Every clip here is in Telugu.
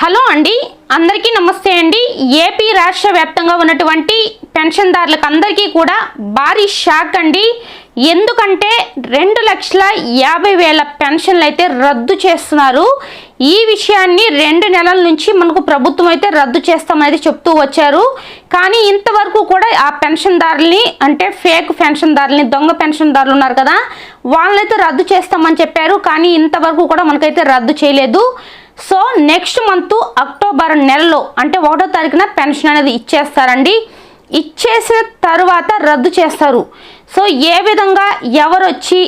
హలో అండి. అందరికీ నమస్తే అండి. ఏపీ రాష్ట్ర వ్యాప్తంగా ఉన్నటువంటి పెన్షన్దారులకు అందరికీ కూడా భారీ షాక్ అండి. ఎందుకంటే రెండు లక్షల యాభై వేల పెన్షన్లు అయితే రద్దు చేస్తున్నారు. ఈ విషయాన్ని రెండు నెలల నుంచి మనకు ప్రభుత్వం అయితే రద్దు చేస్తామనేది చెప్తూ వచ్చారు. కానీ ఇంతవరకు కూడా ఆ పెన్షన్దారుల్ని అంటే ఫేక్ పెన్షన్దారుల్ని దొంగ పెన్షన్దారులు ఉన్నారు కదా వాళ్ళనైతే రద్దు చేస్తామని చెప్పారు. కానీ ఇంతవరకు కూడా మనకైతే రద్దు చేయలేదు. సో నెక్స్ట్ మంత్ అక్టోబర్ నెలలో అంటే ఒకటో తారీఖున పెన్షన్ అనేది ఇచ్చేస్తారండి. ఇచ్చేసిన తర్వాత రద్దు చేస్తారు. సో ఏ విధంగా ఎవరు వచ్చి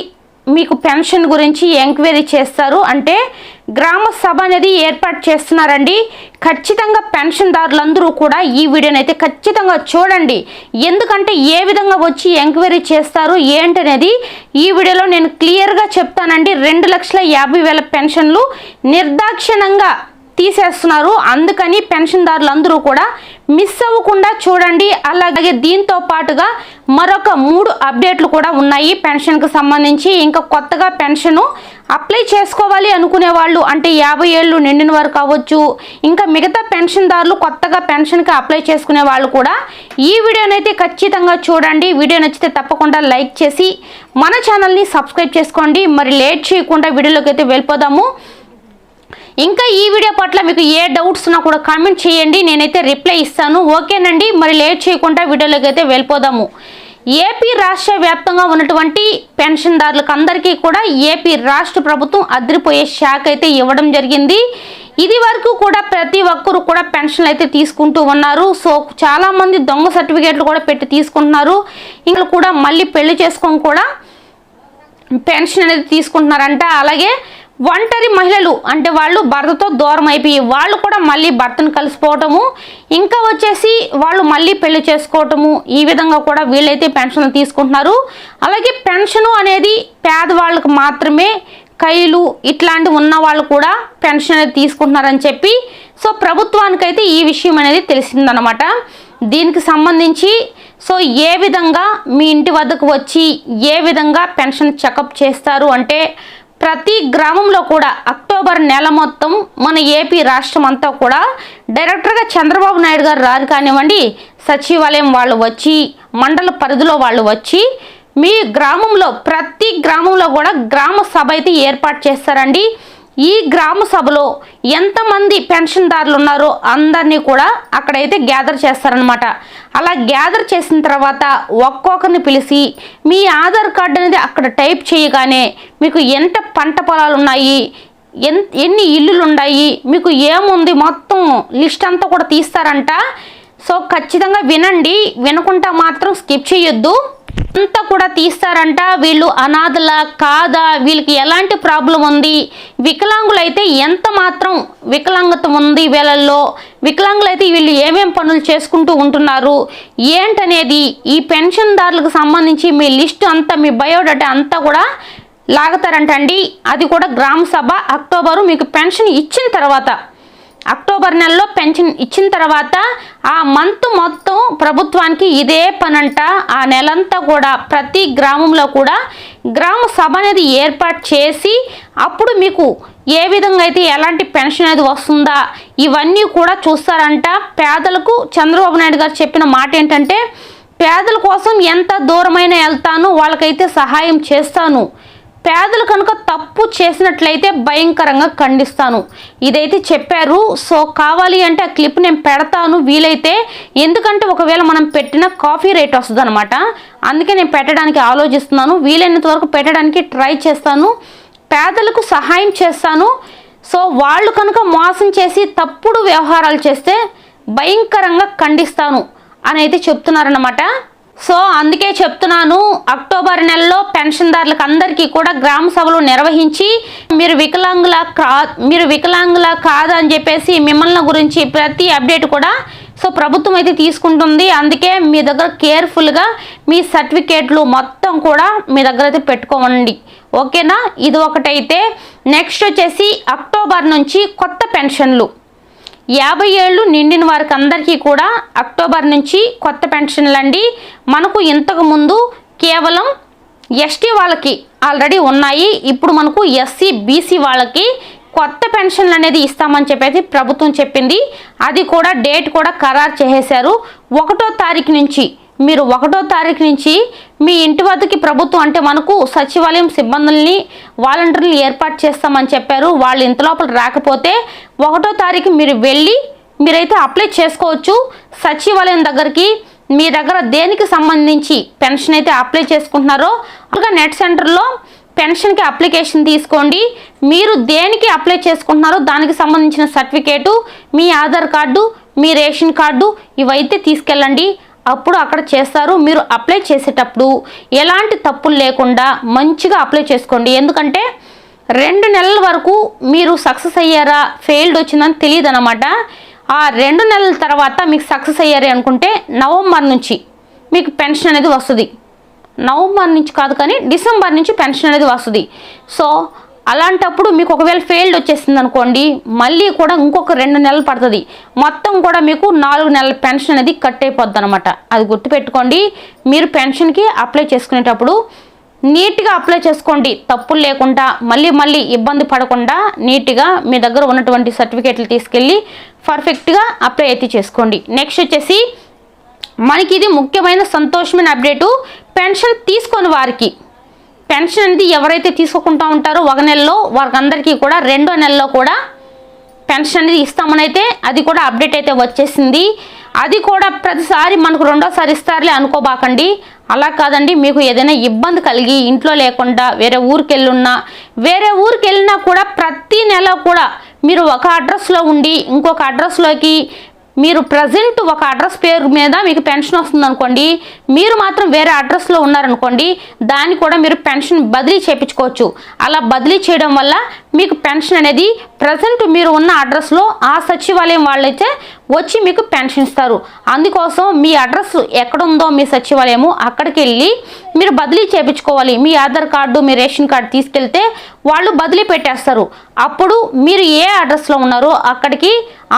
మీకు పెన్షన్ గురించి ఎంక్వైరీ చేస్తారు అంటే గ్రామ సభ అనేది ఏర్పాటు చేస్తున్నారండి. ఖచ్చితంగా పెన్షన్దారులందరూ కూడా ఈ వీడియోని అయితే ఖచ్చితంగా చూడండి. ఎందుకంటే ఏ విధంగా వచ్చి ఎంక్వైరీ చేస్తారు ఏంటనేది ఈ వీడియోలో నేను క్లియర్గా చెప్తానండి. రెండు లక్షల యాభై వేల పెన్షన్లు నిర్దాక్షిణంగా తీసేస్తున్నారు. అందుకని పెన్షన్దారులందరూ కూడా మిస్ అవ్వకుండా చూడండి. అలాగే దీంతో పాటుగా మరొక మూడు అప్డేట్లు కూడా ఉన్నాయి. పెన్షన్కి సంబంధించి ఇంకా కొత్తగా పెన్షను అప్లై చేసుకోవాలి అనుకునే వాళ్ళు అంటే యాభై ఏళ్ళు నిండిన వారు కావచ్చు ఇంకా మిగతా పెన్షన్దారులు కొత్తగా పెన్షన్కి అప్లై చేసుకునే వాళ్ళు కూడా ఈ వీడియోనైతే ఖచ్చితంగా చూడండి. వీడియో నచ్చితే తప్పకుండా లైక్ చేసి మన ఛానల్ని సబ్స్క్రైబ్ చేసుకోండి. మరి లేట్ చేయకుండా వీడియోలోకి అయితే వెళ్ళిపోదాము. ఇంకా ఈ వీడియో పట్ల మీకు ఏ డౌట్స్ ఉన్నా కూడా కామెంట్ చేయండి. నేనైతే రిప్లై ఇస్తాను. ఓకేనండి. మరి లేట్ చేయకుండా వీడియోలోకి అయితే వెళ్ళిపోదాము. ఏపీ రాష్ట్ర వ్యాప్తంగా ఉన్నటువంటి పెన్షన్దారులకు అందరికీ కూడా ఏపీ రాష్ట్ర ప్రభుత్వం అదిరిపోయే శాఖ అయితే ఇవ్వడం జరిగింది. ఇది వరకు కూడా ప్రతి ఒక్కరు కూడా పెన్షన్లు అయితే తీసుకుంటూ ఉన్నారు. సో చాలామంది దొంగ సర్టిఫికేట్లు కూడా పెట్టి తీసుకుంటున్నారు. ఇంకా కూడా మళ్ళీ పెళ్ళి చేసుకొని కూడా పెన్షన్ అనేది తీసుకుంటున్నారంట. అలాగే ఒంటరి మహిళలు అంటే వాళ్ళు భర్తతో దూరం అయిపోయి వాళ్ళు కూడా మళ్ళీ భర్తను కలిసిపోవటము ఇంకా వచ్చేసి వాళ్ళు మళ్ళీ పెళ్ళి చేసుకోవటము ఈ విధంగా కూడా వీళ్ళైతే పెన్షన్లు తీసుకుంటున్నారు. అలాగే పెన్షను అనేది పేదవాళ్ళకు మాత్రమే కైలు ఇట్లాంటి ఉన్న వాళ్ళు కూడా పెన్షన్ అనేది తీసుకుంటున్నారని చెప్పి సో ప్రభుత్వానికైతే ఈ విషయం అనేది తెలిసిందనమాట దీనికి సంబంధించి సో ఏ విధంగా మీ ఇంటి వద్దకు వచ్చి ఏ విధంగా పెన్షన్ చెకప్ చేస్తారు అంటే ప్రతి గ్రామంలో కూడా అక్టోబర్ నెల మొత్తం మన ఏపీ రాష్ట్రం అంతా కూడా డైరెక్టర్గా చంద్రబాబు నాయుడు గారు రారు కానివ్వండి సచివాలయం వాళ్ళు వచ్చి మండల పరిధిలో వాళ్ళు వచ్చి మీ గ్రామంలో ప్రతి గ్రామంలో కూడా గ్రామ సభ అయితే ఏర్పాటు చేస్తారండి. ఈ గ్రామ సభలో ఎంతమంది పెన్షన్దారులు ఉన్నారో అందరినీ కూడా అక్కడైతే గ్యాదర్ చేస్తారనమాట అలా గ్యాదర్ చేసిన తర్వాత ఒక్కొక్కరిని పిలిచి మీ ఆధార్ కార్డు అనేది అక్కడ టైప్ చేయగానే మీకు ఎంత పంట పొలాలు ఉన్నాయి ఎన్ ఎన్ని ఇల్లులు ఉన్నాయి మీకు ఏముంది మొత్తం లిస్ట్ అంతా కూడా తీస్తారంట. సో ఖచ్చితంగా వినండి. వినకుండా మాత్రం స్కిప్ చేయొద్దు. అంతా కూడా తీస్తారంట. వీళ్ళు అనాథల కాదా? వీళ్ళకి ఎలాంటి ప్రాబ్లం ఉంది? వికలాంగులైతే ఎంత మాత్రం వికలాంగత ఉంది వీళ్ళల్లో? వికలాంగులైతే వీళ్ళు ఏమేం పనులు చేసుకుంటూ ఉంటున్నారు? ఏంటనేది ఈ పెన్షన్దారులకు సంబంధించి మీ లిస్ట్ అంతా మీ బయోడేటా అంతా కూడా లాగతారంటండి. అది కూడా గ్రామ సభ అక్టోబరు మీకు పెన్షన్ ఇచ్చిన తర్వాత. అక్టోబర్ నెలలో పెన్షన్ ఇచ్చిన తర్వాత ఆ మంత్ మొత్తం ప్రభుత్వానికి ఇదే పనంట. ఆ నెలంతా కూడా ప్రతి గ్రామంలో కూడా గ్రామ సభ అనేది ఏర్పాటు చేసి అప్పుడు మీకు ఏ విధంగా అయితే ఎలాంటి పెన్షన్ అనేది వస్తుందా ఇవన్నీ కూడా చూస్తారంట. పేదలకు చంద్రబాబు నాయుడు గారు చెప్పిన మాట ఏంటంటే పేదల కోసం ఎంత దూరమైన వెళ్తాను వాళ్ళకైతే సహాయం చేస్తాను. పేదలు కనుక తప్పు చేసినట్లయితే భయంకరంగా ఖండిస్తాను. ఇదైతే చెప్పారు. సో కావాలి అంటే ఆ క్లిప్ నేను పెడతాను. వీలైతే ఎందుకంటే ఒకవేళ మనం పెట్టిన కాఫీ రేట్ వస్తుంది అనమాట అందుకే నేను పెట్టడానికి ఆలోచిస్తున్నాను. వీలైనంత వరకు పెట్టడానికి ట్రై చేస్తాను. పేదలకు సహాయం చేస్తాను. సో వాళ్ళు కనుక మోసం చేసి తప్పుడు వ్యవహారాలు చేస్తే భయంకరంగా ఖండిస్తాను. అని అయితే చెప్తున్నారన్నమాట. సో అందుకే చెప్తున్నాను అక్టోబర్ నెలలో పెన్షన్దారులకు అందరికీ కూడా గ్రామ సభలు నిర్వహించి మీరు వికలాంగుల కా మీరు వికలాంగుల కాదని చెప్పేసి మిమ్మల్ని గురించి ప్రతి అప్డేట్ కూడా సో ప్రభుత్వం అయితే తీసుకుంటుంది. అందుకే మీ దగ్గర కేర్ఫుల్గా మీ సర్టిఫికేట్లు మొత్తం కూడా మీ దగ్గర అయితే పెట్టుకోండి. ఓకేనా? ఇది ఒకటైతే. నెక్స్ట్ వచ్చేసి అక్టోబర్ నుంచి కొత్త పెన్షన్లు. యాభై ఏళ్ళు నిండిన వారికి అందరికీ కూడా అక్టోబర్ నుంచి కొత్త పెన్షన్లు అండి. మనకు ఇంతకు ముందు కేవలం ఎస్టీ వాళ్ళకి ఆల్రెడీ ఉన్నాయి. ఇప్పుడు మనకు ఎస్సీ బీసీ వాళ్ళకి కొత్త పెన్షన్లు అనేది ఇస్తామని చెప్పేసి ప్రభుత్వం చెప్పింది. అది కూడా డేట్ కూడా ఖరారు చేసేశారు. ఒకటో తారీఖు నుంచి మీరు ఒకటో తారీఖు నుంచి మీ ఇంటి వద్దకి ప్రభుత్వం అంటే మనకు సచివాలయం సిబ్బందుల్ని వాలంటీర్లు ఏర్పాటు చేస్తామని చెప్పారు. వాళ్ళు ఇంత లోపల రాకపోతే ఒకటో తారీఖు మీరు వెళ్ళి మీరైతే అప్లై చేసుకోవచ్చు. సచివాలయం దగ్గరికి మీ దగ్గర దేనికి సంబంధించి పెన్షన్ అయితే అప్లై చేసుకుంటున్నారో అలాగే నెట్ సెంటర్లో పెన్షన్కి అప్లికేషన్ తీసుకోండి. మీరు దేనికి అప్లై చేసుకుంటున్నారో దానికి సంబంధించిన సర్టిఫికేటు మీ ఆధార్ కార్డు మీ రేషన్ కార్డు ఇవైతే తీసుకెళ్ళండి. అప్పుడు అక్కడ చేస్తారు. మీరు అప్లై చేసేటప్పుడు ఎలాంటి తప్పులు లేకుండా మంచిగా అప్లై చేసుకోండి. ఎందుకంటే రెండు నెలల వరకు మీరు సక్సెస్ అయ్యారా ఫెయిల్డ్ వచ్చిందని తెలియదు అనమాట ఆ రెండు నెలల తర్వాత మీకు సక్సెస్ అయ్యారే అనుకుంటే నవంబర్ నుంచి మీకు పెన్షన్ అనేది వస్తుంది. నవంబర్ నుంచి కాదు కానీ డిసెంబర్ నుంచి పెన్షన్ అనేది వస్తుంది. సో అలాంటప్పుడు మీకు ఒకవేళ ఫెయిల్డ్ వచ్చేసింది అనుకోండి మళ్ళీ కూడా ఇంకొక రెండు నెలలు పడుతుంది. మొత్తం కూడా మీకు నాలుగు నెలల పెన్షన్ అనేది కట్ అయిపోద్ది అనమాట అది గుర్తుపెట్టుకోండి. మీరు పెన్షన్కి అప్లై చేసుకునేటప్పుడు నీట్గా అప్లై చేసుకోండి. తప్పులు లేకుండా మళ్ళీ మళ్ళీ ఇబ్బంది పడకుండా నీట్గా మీ దగ్గర ఉన్నటువంటి సర్టిఫికేట్లు తీసుకెళ్ళి పర్ఫెక్ట్గా అప్లై అయితే చేసుకోండి. నెక్స్ట్ వచ్చేసి మనకి ఇది ముఖ్యమైన సంతోషమైన అప్డేటు పెన్షన్ తీసుకొని వారికి పెన్షన్ అనేది ఎవరైతే తీసుకుంటూ ఉంటారో ఒక నెలలో వారికందరికీ కూడా రెండో నెలలో కూడా పెన్షన్ అనేది ఇస్తామనైతే అది కూడా అప్డేట్ అయితే వచ్చేసింది. అది కూడా ప్రతిసారి మనకు రెండోసారి ఇస్తారులే అనుకోబాకండి. అలా కాదండి మీకు ఏదైనా ఇబ్బంది కలిగి ఇంట్లో లేకుండా వేరే ఊరికి వెళ్ళున్నా వేరే ఊరికి వెళ్ళినా కూడా ప్రతి నెల కూడా మీరు ఒక అడ్రస్లో ఉండి ఇంకొక అడ్రస్లోకి మీరు ప్రజెంట్ ఒక అడ్రస్ పేరు మీద మీకు పెన్షన్ వస్తుంది అనుకోండి మీరు మాత్రం వేరే అడ్రస్లో ఉన్నారనుకోండి దాన్ని కూడా మీరు పెన్షన్ బదిలీ చేయించుకోవచ్చు. అలా బదిలీ చేయడం వల్ల మీకు పెన్షన్ అనేది ప్రజెంట్ మీరు ఉన్న అడ్రస్లో ఆ సచివాలయం వాళ్ళైతే వచ్చి మీకు పెన్షన్ ఇస్తారు. అందుకోసం మీ అడ్రస్ ఎక్కడుందో మీ సచివాలయము అక్కడికి వెళ్ళి మీరు బదిలీ చేయించుకోవాలి మీ ఆధార్ కార్డు మీ రేషన్ కార్డు తీసుకెళ్తే వాళ్ళు బదిలీ పెట్టేస్తారు. అప్పుడు మీరు ఏ అడ్రస్లో ఉన్నారో అక్కడికి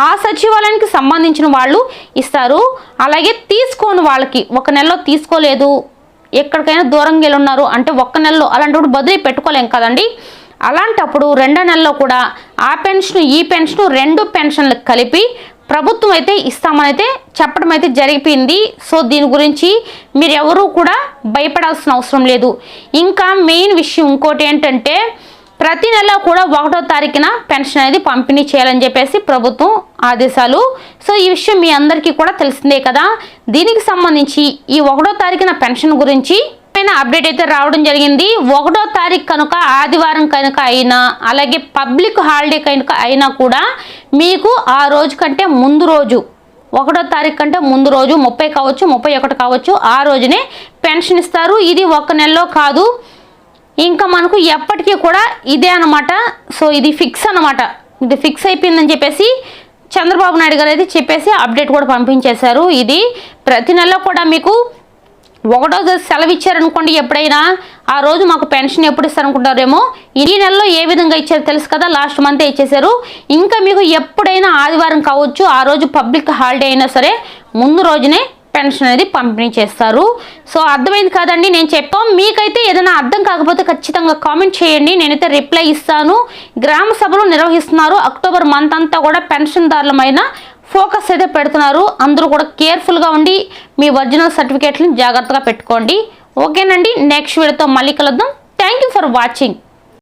ఆ సచివాలయానికి సంబంధించిన వాళ్ళు ఇస్తారు. అలాగే తీసుకోని వాళ్ళకి ఒక నెలలో తీసుకోలేదు ఎక్కడికైనా దూరంగా వెళ్ళి ఉన్నారు అంటే ఒక్క నెలలో అలాంటప్పుడు బదిలీ పెట్టుకోలేం కదండి. అలాంటప్పుడు రెండో నెలలో కూడా ఆ పెన్షన్ ఈ పెన్షన్ రెండు పెన్షన్లు కలిపి ప్రభుత్వం అయితే ఇస్తామనైతే చెప్పడం అయితే జరిగిపోయింది. సో దీని గురించి మీరు ఎవరూ కూడా భయపడాల్సిన అవసరం లేదు. ఇంకా మెయిన్ విషయం ఇంకోటి ఏంటంటే ప్రతి నెల కూడా ఒకటో తారీఖున పెన్షన్ అనేది పంపిణీ చేయాలని చెప్పేసి ప్రభుత్వం ఆదేశాలు. సో ఈ విషయం మీ అందరికీ కూడా తెలిసిందే కదా. దీనికి సంబంధించి ఈ ఒకటో తారీఖున పెన్షన్ గురించి పైన అప్డేట్ అయితే రావడం జరిగింది. ఒకటో తారీఖు కనుక ఆదివారం కనుక అయినా అలాగే పబ్లిక్ హాలిడే కనుక అయినా కూడా మీకు ఆ రోజు కంటే ముందు రోజు ఒకటో తారీఖు కంటే ముందు రోజు ముప్పై కావచ్చు ముప్పై ఒకటి కావచ్చు ఆ రోజునే పెన్షన్ ఇస్తారు. ఇది ఒక నెలలో కాదు. ఇంకా మనకు ఎప్పటికీ కూడా ఇదే అనమాట సో ఇది ఫిక్స్ అనమాట ఇది ఫిక్స్ అయిపోయిందని చెప్పేసి చంద్రబాబు నాయుడు గారు అయితే చెప్పేసి అప్డేట్ కూడా పంపించేశారు. ఇది ప్రతి నెలలో కూడా మీకు ఒకటో తేదీ సెలవు ఇచ్చారనుకోండి ఎప్పుడైనా ఆ రోజు మాకు పెన్షన్ ఎప్పుడు ఇస్తారనుకుంటారేమో ఈ నెలలో ఏ విధంగా ఇచ్చారో తెలుసు కదా లాస్ట్ మంతే ఇచ్చేశారు. ఇంకా మీకు ఎప్పుడైనా ఆదివారం కావచ్చు ఆ రోజు పబ్లిక్ హాలిడే అయినా సరే ముందు రోజునే పెన్షన్ అనేది పంపిణీ చేస్తారు. సో అర్థమైంది కాదండి నేను చెప్పాం. మీకైతే ఏదైనా అర్థం కాకపోతే ఖచ్చితంగా కామెంట్ చేయండి నేనైతే రిప్లై ఇస్తాను. గ్రామ సభలు నిర్వహిస్తున్నారు అక్టోబర్ మంత్ అంతా కూడా పెన్షన్దారులమైన ఫోకస్ అయితే పెడుతున్నారు. అందరూ కూడా కేర్ఫుల్గా ఉండి మీ ఒరిజినల్ సర్టిఫికేట్లను జాగ్రత్తగా పెట్టుకోండి. ఓకేనండి? నెక్స్ట్ వీడియోతో మళ్ళీ కలుద్దాం. Thank you for watching